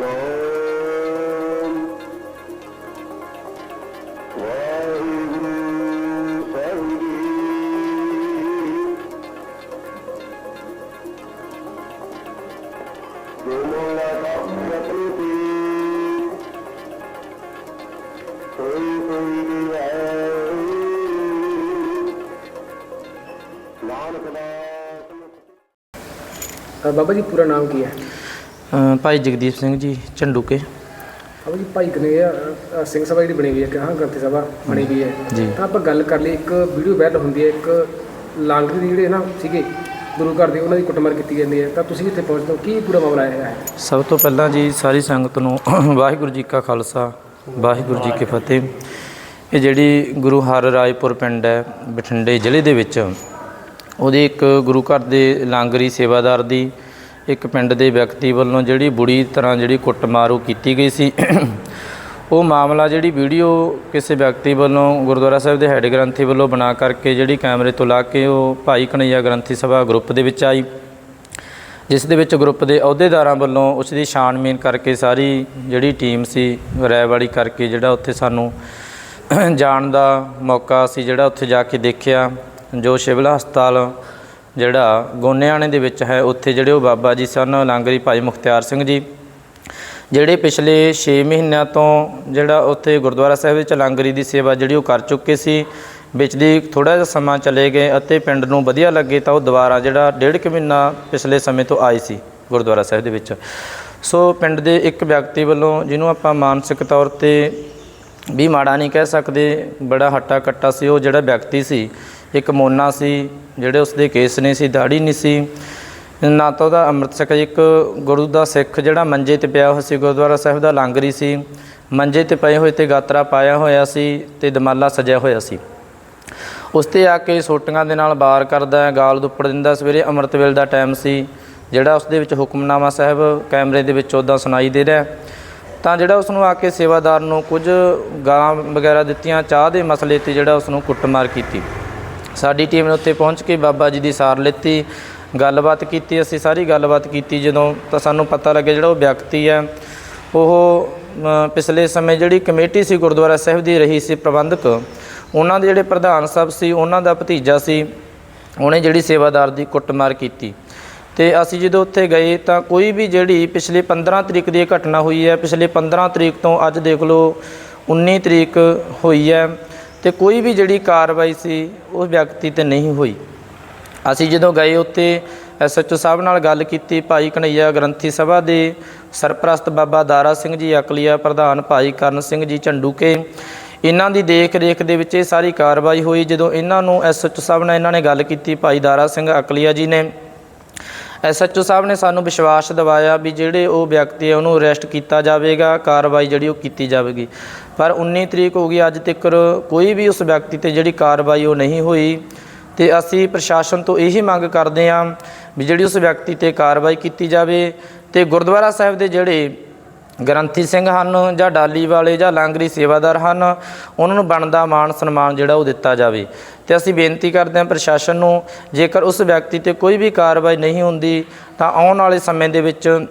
ਸਤਨਾਮ ਵਾਹਿਗੁਰੂ ਸਾਹਿਬ ਜੀ ਦੋਨੋਂ ਲਾਗਾ ਅ, ਭਾਈ ਜਗਦੀਪ ਸਿੰਘ ਜੀ ਝੰਡੂਕੇ। ਜੀ ਭਾਈ ਕਨੇਆ ਸਿੰਘ ਸਭਾ ਜਿਹੜੀ ਬਣੀ ਹੋਈ ਹੈ ਕਹਾਂ ਗ੍ਰੰਥੀ ਸਭਾ ਬਣੀ ਹੋਈ ਹੈ। ਜੀ। ਤਾਂ ਆਪਾਂ ਗੱਲ ਕਰ ਲਈ ਇੱਕ ਵੀਡੀਓ ਵਾਇਰਲ ਹੁੰਦੀ ਹੈ ਇੱਕ ਲਾਂਗਰੀ ਦੇ ਜਿਹੜੇ ਨਾ ਸੀਗੇ ਗੁਰੂ ਘਰ ਦੇ ਉਹਨਾਂ ਦੀ ਕੁੱਟਮਾਰ ਕੀਤੀ ਜਾਂਦੀ ਹੈ। ਤਾਂ ਤੁਸੀਂ ਇੱਥੇ ਪਹੁੰਚਦੇ ਹੋ ਕੀ ਪੂਰਾ ਮਾਮਲਾ ਹੈ ਹੈ? ਸਭ ਤੋਂ ਪਹਿਲਾਂ ਜੀ ਸਾਰੀ ਸੰਗਤ ਨੂੰ ਵਾਹਿਗੁਰੂ ਜੀ ਕਾ ਖਾਲਸਾ ਵਾਹਿਗੁਰੂ ਜੀ ਕੀ ਫਤਿਹ। ਇਹ ਜਿਹੜੀ ਗੁਰੂ ਹਰ ਰਾਏਪੁਰ ਪਿੰਡ ਹੈ ਬਠਿੰਡੇ ਜ਼ਿਲ੍ਹੇ ਦੇ ਵਿੱਚ ਉਹਦੇ ਇੱਕ ਗੁਰੂ ਘਰ ਦੇ ਲਾਂਗਰੀ ਸੇਵਾਦਾਰ ਦੀ ਇੱਕ ਪਿੰਡ ਦੇ ਵਿਅਕਤੀ ਵੱਲੋਂ ਜਿਹੜੀ ਬੁਰੀ ਤਰ੍ਹਾਂ ਜਿਹੜੀ ਕੁੱਟਮਾਰ ਉਹ ਕੀਤੀ ਗਈ ਸੀ। ਉਹ ਮਾਮਲਾ ਜਿਹੜੀ ਵੀਡੀਓ ਕਿਸੇ ਵਿਅਕਤੀ ਵੱਲੋਂ ਗੁਰਦੁਆਰਾ ਸਾਹਿਬ ਦੇ ਹੈੱਡ ਗ੍ਰੰਥੀ ਵੱਲੋਂ ਬਣਾ ਕਰਕੇ ਜਿਹੜੀ ਕੈਮਰੇ ਤੋਂ ਲਾ ਕੇ ਉਹ ਭਾਈ ਕਨਈਆ ਗ੍ਰੰਥੀ ਸਭਾ ਗਰੁੱਪ ਦੇ ਵਿੱਚ ਆਈ। ਜਿਸ ਦੇ ਵਿੱਚ ਗਰੁੱਪ ਦੇ ਅਹੁਦੇਦਾਰਾਂ ਵੱਲੋਂ ਉਸ ਦੀ ਛਾਣਬੀਨ ਕਰਕੇ ਸਾਰੀ ਜਿਹੜੀ ਟੀਮ ਸੀ ਰੈਵਾੜੀ ਕਰਕੇ ਜਿਹੜਾ ਉੱਥੇ ਸਾਨੂੰ ਜਾਣ ਦਾ ਮੌਕਾ ਸੀ, ਜਿਹੜਾ ਉੱਥੇ ਜਾ ਕੇ ਦੇਖਿਆ। ਜੋ ਸਿਵਲ ਹਸਪਤਾਲ ਜਿਹੜਾ ਗੋਨਿਆਣੇ ਦੇ ਵਿੱਚ ਹੈ, ਉੱਥੇ ਜਿਹੜੇ ਉਹ ਬਾਬਾ ਜੀ ਸਨ, ਲਾਂਗਰੀ ਭਾਈ ਮੁਖਤਿਆਰ ਸਿੰਘ ਜੀ, ਜਿਹੜੇ ਪਿਛਲੇ 6 ਮਹੀਨਿਆਂ ਤੋਂ ਜਿਹੜਾ ਉੱਥੇ ਗੁਰਦੁਆਰਾ ਸਾਹਿਬ ਵਿੱਚ ਲਾਂਗਰੀ ਦੀ ਸੇਵਾ ਜਿਹੜੀ ਉਹ ਕਰ ਚੁੱਕੇ ਸੀ, ਵਿੱਚ ਦੀ ਥੋੜਾ ਜਿਹਾ ਸਮਾਂ ਚਲੇ ਗਏ ਅਤੇ ਪਿੰਡ ਨੂੰ ਵਧੀਆ ਲੱਗੇ ਤਾਂ ਉਹ ਦੁਬਾਰਾ ਜਿਹੜਾ ਡੇਢ ਕੁ ਮਹੀਨਾ ਪਿਛਲੇ ਸਮੇਂ ਤੋਂ ਆਏ ਸੀ ਗੁਰਦੁਆਰਾ ਸਾਹਿਬ ਦੇ ਵਿੱਚ। ਸੋ ਪਿੰਡ ਦੇ ਇੱਕ ਵਿਅਕਤੀ ਵੱਲੋਂ ਜਿਹਨੂੰ ਆਪਾਂ ਮਾਨਸਿਕ ਤੌਰ ਤੇ ਵੀ ਮਾੜਾ ਨਹੀਂ ਕਹਿ ਸਕਦੇ, ਬੜਾ ਹੱਟਾ ਕੱਟਾ ਸੀ, ਉਹ ਜਿਹੜਾ ਵਿਅਕਤੀ ਸੀ ਇੱਕ ਮੋਨਾ ਸੀ ਜਿਹੜੇ ਉਸਦੇ ਕੇਸ ਨਹੀਂ ਸੀ ਦਾੜੀ ਨਹੀਂ ਸੀ। ਨਾ ਤਾਂ ਉਹਦਾ ਅੰਮ੍ਰਿਤ ਛਕਿਆ ਇੱਕ ਗੁਰੂ ਦਾ ਸਿੱਖ ਜਿਹੜਾ ਮੰਜੇ ਤੇ ਪਿਆ ਹੋਇਆ ਸੀ ਗੁਰਦੁਆਰਾ ਸਾਹਿਬ ਦਾ ਲਾਂਗਰੀ ਸੀ। ਮੰਜੇ ਤੇ ਪਏ ਹੋਏ ਤੇ ਗਾਤਰਾ ਪਾਇਆ ਹੋਇਆ ਸੀ ਤੇ ਦਮਾਲਾ ਸਜਿਆ ਹੋਇਆ ਸੀ। ਉਸ ਤੇ ਆ ਕੇ ਸੋਟੀਆਂ ਦੇ ਨਾਲ ਬਾਰ ਕਰਦਾ ਹੈ, ਗਾਲ ਦੁੱਪੜ ਦਿੰਦਾ ਸਵੇਰੇ ਅੰਮ੍ਰਿਤ ਵੇਲ ਦਾ ਟਾਈਮ ਸੀ ਜਿਹੜਾ ਉਸ ਦੇ ਵਿੱਚ ਹੁਕਮਨਾਮਾ ਸਾਹਿਬ ਕੈਮਰੇ ਦੇ ਵਿੱਚ ਉਦਾਂ ਸੁਣਾਈ ਦੇ ਰਿਹਾ। ਤਾਂ ਜਿਹੜਾ ਉਸ ਨੂੰ ਆ ਕੇ ਸੇਵਾਦਾਰ ਨੂੰ ਕੁਝ ਗਾਲਾਂ ਵਗੈਰਾ ਦਿੱਤੀਆਂ ਚਾਹ ਦੇ ਮਸਲੇ ਤੇ ਜਿਹੜਾ ਉਸ ਨੂੰ ਕੁੱਟਮਾਰ ਕੀਤੀ। ਸਾਡੀ ਟੀਮ ਨੇ ਉੱਥੇ ਪਹੁੰਚ ਕੇ ਬਾਬਾ ਜੀ ਦੀ ਸਾਰ ਲਿੱਤੀ, ਗੱਲਬਾਤ ਕੀਤੀ, ਅਸੀਂ ਸਾਰੀ ਗੱਲਬਾਤ ਕੀਤੀ ਜਦੋਂ ਤਾਂ ਸਾਨੂੰ ਪਤਾ ਲੱਗਿਆ ਜਿਹੜਾ ਉਹ ਵਿਅਕਤੀ ਹੈ, ਉਹ ਪਿਛਲੇ ਸਮੇਂ ਜਿਹੜੀ ਕਮੇਟੀ ਸੀ ਗੁਰਦੁਆਰਾ ਸਾਹਿਬ ਦੀ ਰਹੀ ਸੀ ਪ੍ਰਬੰਧਕ, ਉਹਨਾਂ ਦੇ ਜਿਹੜੇ ਪ੍ਰਧਾਨ ਸਾਹਿਬ ਸੀ, ਉਹਨਾਂ ਦਾ ਭਤੀਜਾ ਸੀ, ਉਹਨੇ ਜਿਹੜੀ ਸੇਵਾਦਾਰ ਦੀ ਕੁੱਟਮਾਰ ਕੀਤੀ। ਤੇ ਅਸੀਂ ਜਦੋਂ ਉੱਥੇ ਗਏ ਤਾਂ ਕੋਈ ਵੀ ਜਿਹੜੀ ਪਿਛਲੇ 15 ਤਰੀਕ ਦੀ ਇਹ ਘਟਨਾ ਹੋਈ ਹੈ, ਪਿਛਲੇ 15 ਤਰੀਕ ਤੋਂ ਅੱਜ ਦੇਖ ਲਓ 19 ਤਰੀਕ ਹੋਈ ਹੈ ਤੇ ਕੋਈ ਵੀ ਜਿਹੜੀ ਕਾਰਵਾਈ ਸੀ, ਉਹ ਵਿਅਕਤੀ ਤੇ ਨਹੀਂ ਹੋਈ। ਅਸੀਂ ਜਦੋਂ ਗਏ ਉੱਤੇ ਐਸਐਚਓ ਸਾਹਿਬ ਨਾਲ ਗੱਲ ਕੀਤੀ, ਭਾਈ ਕਨਈਆ ਗ੍ਰੰਥੀ ਸਭਾ ਦੇ ਸਰਪ੍ਰਸਤ ਬਾਬਾ ਦਾਰਾ ਸਿੰਘ ਜੀ ਅਕਲੀਆ, ਪ੍ਰਧਾਨ ਭਾਈ ਕਰਨ ਸਿੰਘ ਜੀ ਝੰਡੂਕੇ, ਇਹਨਾਂ ਦੀ ਦੇਖ ਰੇਖ ਦੇ ਵਿੱਚ ਇਹ ਸਾਰੀ ਕਾਰਵਾਈ ਹੋਈ। ਜਦੋਂ ਇਹਨਾਂ ਨੂੰ ਐਸਐਚਓ ਸਾਹਿਬ ਨਾਲ ਇਹਨਾਂ ਨੇ ਗੱਲ ਕੀਤੀ, ਭਾਈ ਦਾਰਾ ਸਿੰਘ ਅਕਲੀਆ ਜੀ ਨੇ ਐਸਐਚਓ ਸਾਹਿਬ ਨੇ ਸਾਨੂੰ ਵਿਸ਼ਵਾਸ ਦਿਵਾਇਆ ਵੀ ਜਿਹੜੇ ਉਹ ਵਿਅਕਤੀ ਹੈ ਉਹਨੂੰ ਅਰੈਸਟ ਕੀਤਾ ਜਾਵੇਗਾ, ਕਾਰਵਾਈ ਜਿਹੜੀ ਉਹ ਕੀਤੀ ਜਾਵੇਗੀ। ਪਰ 19 ਤਰੀਕ ਹੋ ਗਈ, ਅੱਜ ਤੱਕ ਕੋਈ ਵੀ ਉਸ ਵਿਅਕਤੀ ਤੇ ਜਿਹੜੀ ਕਾਰਵਾਈ ਉਹ ਨਹੀਂ ਹੋਈ। ਤੇ ਅਸੀਂ ਪ੍ਰਸ਼ਾਸਨ ਤੋਂ ਇਹੀ ਮੰਗ ਕਰਦੇ ਹਾਂ ਵੀ ਜਿਹੜੀ ਉਸ ਵਿਅਕਤੀ ਤੇ ਕਾਰਵਾਈ ਕੀਤੀ ਜਾਵੇ ਤੇ ਗੁਰਦੁਆਰਾ ਸਾਹਿਬ ਦੇ ਜਿਹੜੇ ਗ੍ਰੰਥੀ ਸਿੰਘ ਹਨ ਜਾਂ ਡਾਲੀ ਵਾਲੇ ਜਾਂ ਲਾਂਗਰੀ ਸੇਵਾਦਾਰ ਹਨ, ਉਹਨਾਂ ਨੂੰ ਬਣਦਾ ਮਾਣ ਸਨਮਾਨ ਜਿਹੜਾ ਉਹ ਦਿੱਤਾ ਜਾਵੇ। ਤੇ ਅਸੀਂ ਬੇਨਤੀ ਕਰਦੇ ਹਾਂ ਪ੍ਰਸ਼ਾਸਨ ਨੂੰ, ਜੇਕਰ ਉਸ ਵਿਅਕਤੀ ਤੇ ਕੋਈ ਵੀ ਕਾਰਵਾਈ ਨਹੀਂ ਹੁੰਦੀ, ਤਾਂ ਆਉਣ ਵਾਲੇ ਸਮੇਂ ਦੇ ਵਿੱਚ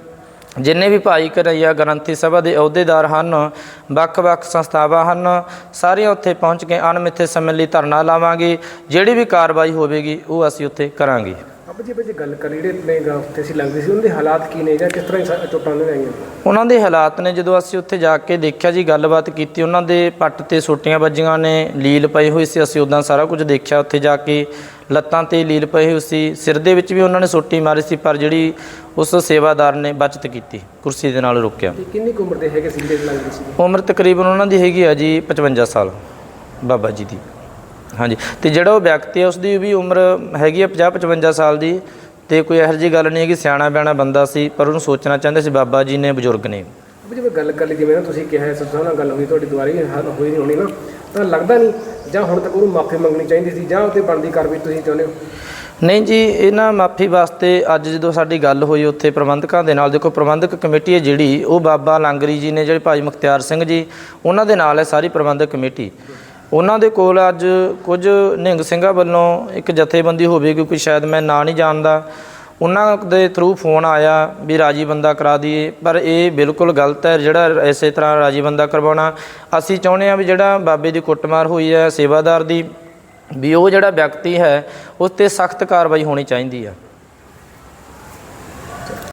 ਜਿੰਨੇ ਵੀ ਭਾਈ ਕਰਈਆ ਗ੍ਰੰਥੀ ਸਭਾ ਦੇ ਅਹੁਦੇਦਾਰ ਹਨ, ਵੱਖ-ਵੱਖ ਸੰਸਥਾਵਾਂ ਹਨ, ਸਾਰੀਆਂ ਉੱਥੇ ਪਹੁੰਚ ਕੇ ਅਣਮਿੱਥੇ ਸਮੇਂ ਲਈ ਧਰਨਾ ਲਾਵਾਂਗੇ। ਜਿਹੜੀ ਵੀ ਕਾਰਵਾਈ ਹੋਵੇਗੀ, ਉਹ ਅਸੀਂ ਉੱਥੇ ਕਰਾਂਗੇ। ਬਾਬਾ ਜੀ ਬੱਚੇ ਗੱਲ ਕਰ ਲਈ ਜਿਹੜੇ ਆਪਣੇ ਗਾ ਉੱਥੇ ਸੀ ਲੰਗਦੇ ਸੀ ਉਹਨਾਂ ਦੇ ਹਾਲਾਤ ਕੀ ਨੇ ਜਾਂ ਕਿਸ ਤਰ੍ਹਾਂ ਦੀ ਸ- ਚੋਟਾਂ ਦੇ ਆਈਆਂ? ਉਹਨਾਂ ਦੇ ਹਾਲਾਤ ਨੇ ਜਦੋਂ ਅਸੀਂ ਉੱਥੇ ਜਾ ਕੇ ਦੇਖਿਆ ਜੀ ਗੱਲਬਾਤ ਕੀਤੀ ਉਹਨਾਂ ਦੇ ਪੱਟ ਤੇ ਸੋਟੀਆਂ ਵੱਜੀਆਂ ਨੇ ਲੀਲ ਪਈ ਹੋਈ ਸੀ ਅਸੀਂ ਉਦਾਂ ਸਾਰਾ ਕੁਝ ਦੇਖਿਆ ਉੱਥੇ ਜਾ ਕੇ ਲੱਤਾਂ ਤੇ ਲੀਲ ਪਈ ਹੋਈ ਸੀ ਸਿਰ ਦੇ ਵਿੱਚ ਵੀ ਉਹਨਾਂ ਨੇ ਸੋਟੀ ਮਾਰੀ ਸੀ ਪਰ ਜਿਹੜੀ ਉਸ ਸੇਵਾਦਾਰ ਨੇ ਬਚਤ ਕੀਤੀ ਕੁਰਸੀ ਦੇ ਨਾਲ ਰੋਕਿਆ। ਤੇ ਕਿੰਨੀ ਕੁ ਉਮਰ ਦੇ ਹੈਗੇ ਸੀ ਜਿਹੜੇ ਲੰਗਦੇ ਸੀ? ਉਮਰ ਤਕਰੀਬਨ ਉਹਨਾਂ ਦੀ ਹੈਗੀ ਆ ਜੀ 55 ਸਾਲ ਬਾਬਾ ਜੀ ਦੀ। ਹਾਂਜੀ। ਤੇ ਜਿਹੜਾ ਉਹ ਵਿਅਕਤੀ ਹੈ ਉਸ ਦੀ ਵੀ ਉਮਰ ਹੈਗੀ ਆ 50 55 ਸਾਲ ਦੀ ਤੇ ਕੋਈ ਇਹੋ ਜਿਹੀ ਗੱਲ ਨਹੀਂ ਹੈ ਕਿ ਸਿਆਣਾ ਬਿਆਣਾ ਬੰਦਾ ਸੀ ਪਰ ਉਹਨੂੰ ਸੋਚਣਾ ਚਾਹੁੰਦੇ ਸੀ ਬਾਬਾ ਜੀ ਨੇ ਬਜ਼ੁਰਗ ਨੇ। ਬਾਬਾ ਜੀ ਮੈਂ ਗੱਲ ਕਰ ਲਈ ਜਿਵੇਂ ਨਾ ਤੁਸੀਂ ਕਿਹਾ ਸੱਸਾਂ ਨਾਲ ਗੱਲ ਹੋਈ ਤੁਹਾਡੀ ਦੁਆਰੀ ਹੱਲ ਹੋਈ ਨਹੀਂ ਹੋਣੀ ਨਾ ਤਾਂ ਲੱਗਦਾ ਨਹੀਂ ਜਾਂ ਹੁਣ ਤੱਕ ਉਹਨੂੰ ਮਾਫੀ ਮੰਗਣੀ ਚਾਹੀਦੀ ਸੀ ਜਾਂ ਉਹਤੇ ਬਣਦੀ ਕਾਰਵਾਈ ਤੁਸੀਂ ਚਾਹੁੰਦੇ ਹੋ? ਨਹੀਂ ਜੀ ਇਹਨਾਂ ਮਾਫੀ ਵਾਸਤੇ ਅੱਜ ਜਦੋਂ ਸਾਡੀ ਗੱਲ ਹੋਈ ਉੱਥੇ ਪ੍ਰਬੰਧਕਾਂ ਦੇ ਨਾਲ ਦੇਖੋ ਪ੍ਰਬੰਧਕ ਕਮੇਟੀ ਹੈ ਜਿਹੜੀ ਉਹ ਬਾਬਾ ਲਾਂਗਰੀ ਜੀ ਨੇ ਜਿਹੜੇ ਭਾਈ ਮੁਖਤਿਆਰ ਸਿੰਘ ਜੀ ਉਹਨਾਂ ਦੇ ਨਾਲ ਹੈ ਸਾਰੀ ਪ੍ਰਬੰਧਕ ਕਮੇਟੀ। ਉਹਨਾਂ ਦੇ ਕੋਲ ਅੱਜ ਕੁਝ ਨਿਹੰਗ ਸਿੰਘਾਂ ਵੱਲੋਂ ਇੱਕ ਜਥੇਬੰਦੀ ਹੋਵੇਗੀ ਕੋਈ ਸ਼ਾਇਦ ਮੈਂ ਨਾਂ ਨਹੀਂ ਜਾਣਦਾ, ਉਹਨਾਂ ਦੇ ਥਰੂ ਫੋਨ ਆਇਆ ਵੀ ਰਾਜੀ ਬੰਦਾ ਕਰਾ ਦਈਏ, ਪਰ ਇਹ ਬਿਲਕੁਲ ਗਲਤ ਹੈ, ਜਿਹੜਾ ਇਸੇ ਤਰ੍ਹਾਂ ਰਾਜੀ ਬੰਦਾ ਕਰਵਾਉਣਾ। ਅਸੀਂ ਚਾਹੁੰਦੇ ਹਾਂ ਵੀ ਜਿਹੜਾ ਬਾਬੇ ਦੀ ਕੁੱਟਮਾਰ ਹੋਈ ਹੈ, ਸੇਵਾਦਾਰ ਦੀ, ਵੀ ਉਹ ਜਿਹੜਾ ਵਿਅਕਤੀ ਹੈ, ਉਸ ਤੇ ਸਖਤ ਕਾਰਵਾਈ ਹੋਣੀ ਚਾਹੀਦੀ ਹੈ।